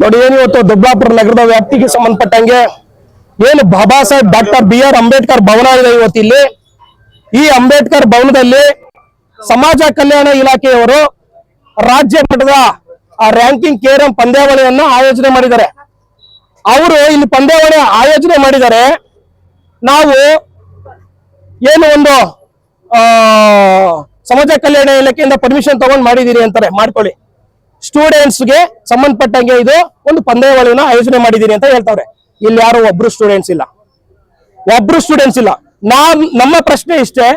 ನೋಡಿ, ಏನು ಇವತ್ತು ದೊಡ್ಡಾಪುರ ನಗರದ ವ್ಯಾಪ್ತಿಗೆ ಸಂಬಂಧಪಟ್ಟಂಗೆ ಏನು Baba Saheb doctor B R Ambedkar Bhavan ಇದೆ ಇವತ್ತು ಇಲ್ಲಿ. ಈ ಅಂಬೇಡ್ಕರ್ ಭವನದಲ್ಲಿ ಸಮಾಜ ಕಲ್ಯಾಣ ಇಲಾಖೆಯವರು ರಾಜ್ಯ ಮಟ್ಟದ, ಆ ರ್ಯಾಂಕಿಂಗ್ ಕೇರಂ ಪಂದ್ಯಾವಳಿಯನ್ನ ಆಯೋಜನೆ ಮಾಡಿದ್ದಾರೆ. ಅವರು ಇಲ್ಲಿ ಪಂದ್ಯಾವಳಿ ಆಯೋಜನೆ ಮಾಡಿದ್ದಾರೆ ನಾವು ಏನು ಒಂದು ಸಮಾಜ ಕಲ್ಯಾಣ ಇಲಾಖೆಯಿಂದ ಪರ್ಮಿಷನ್ ತಗೊಂಡು ಮಾಡಿದ್ದೀರಿ ಅಂತಾರೆ, ಮಾಡ್ಕೊಳ್ಳಿ. ಸ್ಟೂಡೆಂಟ್ಸ್ಗೆ ಸಂಬಂಧಪಟ್ಟಂಗೆ ಇದು ಒಂದು ಪಂದ್ಯಾವಳಿನ ಆಯೋಜನೆ ಮಾಡಿದೀನಿ ಅಂತ ಹೇಳ್ತಾವ್ರೆ. ಇಲ್ಲಿ ಯಾರು ಒಬ್ರು ಸ್ಟೂಡೆಂಟ್ಸ್ ಇಲ್ಲ. ಒಬ್ರು ಸ್ಟೂಡೆಂಟ್ಸ್ ಇಲ್ಲ. ನಾವ್ ನಮ್ಮ ಪ್ರಶ್ನೆ ಇಷ್ಟೇ,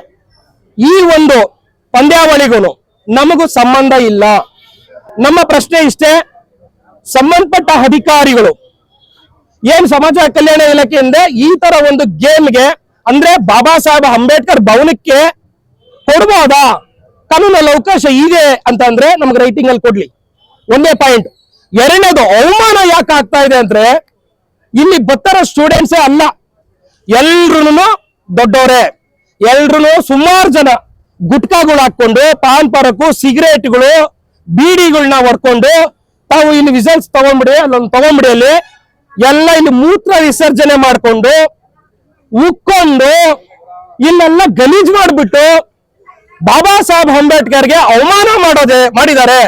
ಈ ಒಂದು ಪಂದ್ಯಾವಳಿಗೂ ನಮಗೂ ಸಂಬಂಧ ಇಲ್ಲ. ನಮ್ಮ ಪ್ರಶ್ನೆ ಇಷ್ಟೇ, ಸಂಬಂಧಪಟ್ಟ ಅಧಿಕಾರಿಗಳು, ಏನ್ ಸಮಾಜ ಕಲ್ಯಾಣ ಇಲಾಖೆಯಿಂದ ಈ ತರ ಒಂದು ಗೇಮ್ಗೆ, ಅಂದ್ರೆ ಬಾಬಾ ಸಾಹೇಬ್ ಅಂಬೇಡ್ಕರ್ ಭವನಕ್ಕೆ ಕೊಡ್ಬೋದಾ? ಕಾನೂನಲ್ಲಿ ಅವಕಾಶ ಇದೆ ಅಂತ ಅಂದ್ರೆ ನಮ್ಗೆ ರೈಟಿಂಗ್ ಅಲ್ಲಿ ಕೊಡ್ಲಿ. ಒಂದೇ ಪಾಯಿಂಟ್. ಎರಡನೇದು ಅವಮಾನ ಯಾಕೆ ಆಗ್ತಾ ಇದೆ ಅಂದ್ರೆ ಇಲ್ಲಿ ಬತ್ತರ ಸ್ಟೂಡೆಂಟ್ಸೇ ಅಲ್ಲ. ಎಲ್ರೂ ದೊಡ್ಡವರೇ ಎಲ್ರು ಸುಮಾರು ಜನ ಗುಟ್ಕಾಗಳು ಹಾಕೊಂಡು ಪಾನ್ ಪರಕು ಸಿಗರೇಟ್ಗಳು ಬೀಡಿಗಳನ್ನ ಹೊಡ್ಕೊಂಡು, ತಾವು ಇಲ್ಲಿ ವಿಸಲ್ಸ್ ತಗೊಂಡ್ಬಿಡಿ, ಅಲ್ಲೊಂದು ತಗೊಂಡ್ಬಿಡಿ ಅಲ್ಲಿ. ಎಲ್ಲ ಇಲ್ಲಿ ಮೂತ್ರ ವಿಸರ್ಜನೆ ಮಾಡಿಕೊಂಡು, ಉಕ್ಕೊಂಡು, ಇಲ್ಲೆಲ್ಲ ಗಲೀಜ್ ಮಾಡಿಬಿಟ್ಟು ಬಾಬಾ ಸಾಹೇಬ್ ಅಂಬೇಡ್ಕರ್ಗೆ ಅವಮಾನ ಮಾಡೋದೆ ಮಾಡಿದ್ದಾರೆ.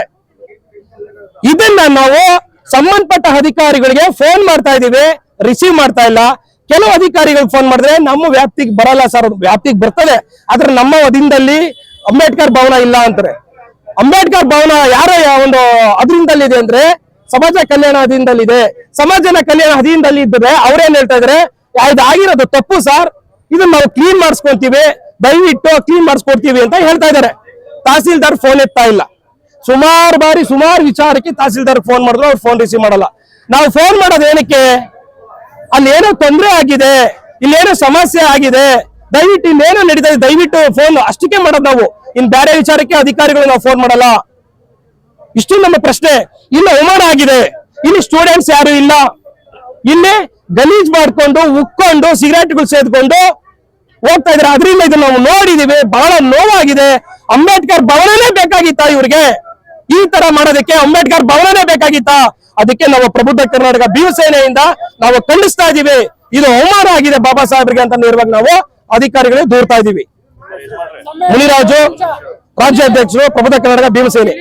ಇದನ್ನ ನಾವು ಸಂಬಂಧಪಟ್ಟ ಅಧಿಕಾರಿಗಳಿಗೆ ಫೋನ್ ಮಾಡ್ತಾ ಇದೀವಿ ರಿಸೀವ್ ಮಾಡ್ತಾ ಇಲ್ಲ. ಕೆಲವು ಅಧಿಕಾರಿಗಳಿಗೆ ಫೋನ್ ಮಾಡಿದ್ರೆ ನಮ್ಮ ವ್ಯಾಪ್ತಿಗೆ ಬರಲ್ಲ ಸರ್ ವ್ಯಾಪ್ತಿಗೆ ಬರ್ತದೆ. ಆದ್ರೆ ನಮ್ಮ ಅದಿಂದಲ್ಲಿ ಅಂಬೇಡ್ಕರ್ ಭವನ ಇಲ್ಲ ಅಂತಾರೆ. ಅಂಬೇಡ್ಕರ್ ಭವನ ಯಾರ ಒಂದು ಅದರಿಂದಲ್ಲಿದೆ ಇದೆ ಅಂದ್ರೆ ಸಮಾಜ ಕಲ್ಯಾಣ ಅಧೀನದಲ್ಲಿದೆ. ಸಮಾಜನ ಕಲ್ಯಾಣ ಅಧೀನದಲ್ಲಿ ಇದ್ದರೆ ಅವ್ರೇನ್ ಹೇಳ್ತಾ ಇದ್ರೆ? ಇದು ಆಗಿರೋದು ತಪ್ಪು ಸರ್ ಇದನ್ನ ನಾವು ಕ್ಲೀನ್ ಮಾಡಿಸ್ಕೊಂತೀವಿ. ದಯವಿಟ್ಟು ಕ್ಲೀನ್ ಮಾಡಿಸ್ಕೊಡ್ತೀವಿ ಅಂತ ಹೇಳ್ತಾ ಇದಾರೆ. ತಹಸೀಲ್ದಾರ್ ಫೋನ್ ಎತ್ತಾ ಇಲ್ಲ. ಸುಮಾರು ಬಾರಿ, ಸುಮಾರು ವಿಚಾರಕ್ಕೆ ತಹಸೀಲ್ದಾರ್ ಫೋನ್ ಮಾಡಿದ್ರು, ಅವ್ರು ಫೋನ್ ರಿಸೀವ್ ಮಾಡಲ್ಲ. ನಾವು ಫೋನ್ ಮಾಡೋದು ಏನಕ್ಕೆ? ಅಲ್ಲಿ ಏನೋ ತೊಂದರೆ ಆಗಿದೆ, ಇಲ್ಲೇನೋ ಸಮಸ್ಯೆ ಆಗಿದೆ, ದಯವಿಟ್ಟು ಇನ್ನೇನೋ ನಡೀತಾ ಇದೆ, ದಯವಿಟ್ಟು ಫೋನ್ ಅಷ್ಟಕ್ಕೆ ಮಾಡೋದು ನಾವು. ಇನ್ ಬೇರೆ ವಿಚಾರಕ್ಕೆ ಅಧಿಕಾರಿಗಳು ನಾವು ಫೋನ್ ಮಾಡಲ್ಲ. ಇಷ್ಟು ನಮ್ಮ ಪ್ರಶ್ನೆ. ಇಲ್ಲಿ ಅವಮಾನ ಆಗಿದೆ. ಇಲ್ಲಿ ಸ್ಟೂಡೆಂಟ್ಸ್ ಯಾರು ಇಲ್ಲ. ಇಲ್ಲಿ ಗಲೀಜ್ ಮಾಡ್ಕೊಂಡು, ಉಕ್ಕೊಂಡು, ಸಿಗರೇಟ್ಗಳು ಸೇದ್ಕೊಂಡು ಹೋಗ್ತಾ ಇದ್ರೆ ಅದರಿಂದ ಇದನ್ನ ನಾವು ನೋಡಿದೀವಿ. ಬಹಳ ನೋವಾಗಿದೆ. ಅಂಬೇಡ್ಕರ್ ಭವನನೇ ಬೇಕಾಗಿತ್ತ ಇವ್ರಿಗೆ? ಈ ತರ ಮಾಡೋದಕ್ಕೆ ಅಂಬೇಡ್ಕರ್ ಭವನನೇ ಬೇಕಾಗಿತ್ತ. ಅದಕ್ಕೆ ನಾವು ಪ್ರಬುದ್ಧ ಕರ್ನಾಟಕ ಭೀಮಸೇನೆಯಿಂದ ನಾವು ಖಂಡಿಸ್ತಾ ಇದೀವಿ. ಇದು ಅವಮಾನ ಆಗಿದೆ ಬಾಬಾ ಸಾಹೇಬ್ರಿಗೆ ಅಂತ ಇರುವಾಗ ನಾವು ಅಧಿಕಾರಿಗಳಿಗೆ ದೂರ್ತಾ ಇದೀವಿ. ಮುನಿರಾಜು, ರಾಜ್ಯಾಧ್ಯಕ್ಷರು, ಪ್ರಬುದ್ಧ ಕರ್ನಾಟಕ ಭೀಮಸೇನೆ.